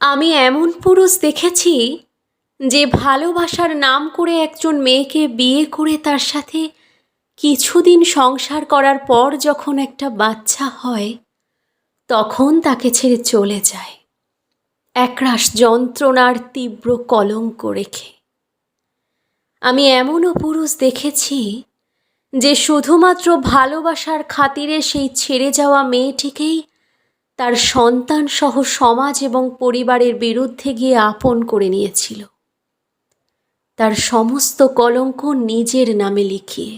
আমি এমন পুরুষ দেখেছি যে ভালোবাসার নাম করে একজন মেয়েকে বিয়ে করে তার সাথে কিছুদিন সংসার করার পর যখন একটা বাচ্চা হয়, তখন তাকে ছেড়ে চলে যায়। একরাশ যন্ত্রণার তীব্র কলঙ্ক রেখে। আমি এমনও পুরুষ দেখেছি যে শুধুমাত্র ভালোবাসার খাতিরে সেই ছেড়ে যাওয়া মেয়েটিকেই তার সন্তান সহ সমাজ এবং পরিবারের বিরুদ্ধে গিয়ে আপন করে নিয়েছিল। তার সমস্ত কলঙ্ক নিজের নামে লিখিয়ে,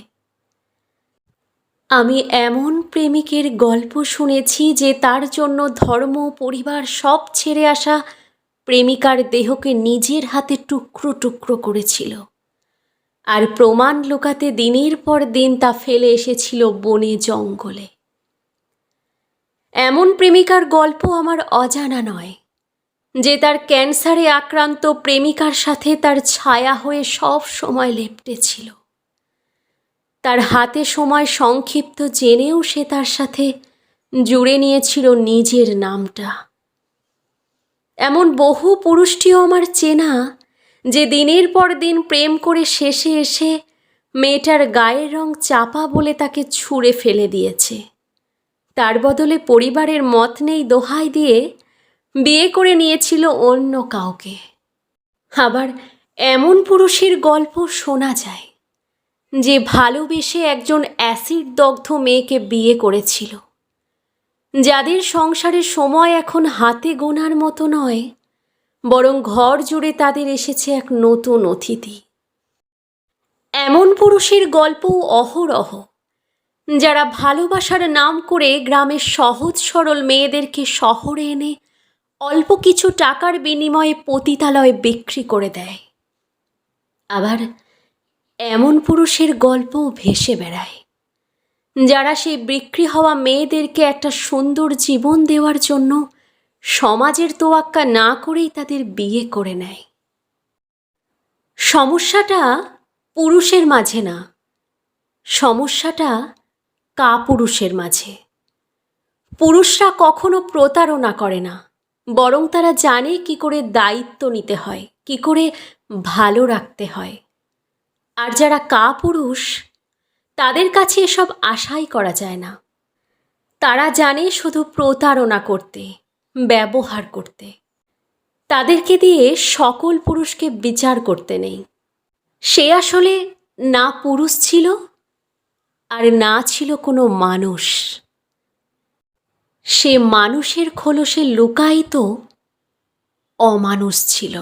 আমি এমন প্রেমিকের গল্প শুনেছি যে তার জন্য ধর্ম পরিবার সব ছেড়ে আসা প্রেমিকার দেহকে নিজের হাতে টুকরো টুকরো করেছিল। আর প্রমাণ লুকাতে দিনের পর দিন তা ফেলে এসেছিল বনে জঙ্গলে। এমন প্রেমিকার গল্প আমার অজানা নয়, যে তার ক্যান্সারে আক্রান্ত প্রেমিকার সাথে তার ছায়া হয়ে সব সময় লেপটেছিল তার হাতে সময় সংক্ষিপ্ত জেনেও সে তার সাথে জুড়ে নিয়েছিল নিজের নামটা। এমন বহু পুরুষটিও আমার চেনা, যে দিনের পর দিন প্রেম করে শেষে এসে মেয়েটার গায়ের রং চাপা বলে তাকে ছুঁড়ে ফেলে দিয়েছে। তার বদলে পরিবারের মত নেই দোহাই দিয়ে বিয়ে করে নিয়েছিল অন্য কাউকে। আবার এমন পুরুষের গল্প শোনা যায়, যে ভালোবেসে একজন অ্যাসিড দগ্ধ মেয়েকে বিয়ে করেছিল। যাদের সংসারের সময় এখন হাতে গোনার মতো নয়, বরং ঘর জুড়ে তাদের এসেছে এক নতুন অতিথি। এমন পুরুষের গল্পও অহরহ যারা ভালোবাসার নাম করে গ্রামের সহজ সরল মেয়েদেরকে শহরে এনে অল্প কিছু টাকার বিনিময়ে পতিতালয়ে বিক্রি করে দেয়। আবার এমন পুরুষের গল্পও ভেসে বেড়ায়। যারা সেই বিক্রি হওয়া মেয়েদেরকে একটা সুন্দর জীবন দেওয়ার জন্য সমাজের তোয়াক্কা না করেই তাদের বিয়ে করে নেয়। সমস্যাটা পুরুষের মাঝে না। সমস্যাটা কাপুরুষের মাঝে। পুরুষরা কখনো প্রতারণা করে না, বরং তারা জানে কি করে দায়িত্ব নিতে হয়, কি করে ভালো রাখতে হয়। আর যারা কাপুরুষ, তাদের কাছে এসব আশাই করা যায় না। তারা জানে শুধু প্রতারণা করতে, ব্যবহার করতে। তাদেরকে দিয়ে সকল পুরুষকে বিচার করতে নেই। সে আসলে না পুরুষ ছিল আর না ছিল কোনো মানুষ। সে মানুষের খোলসে লুকায়িত অমানুষ ছিল।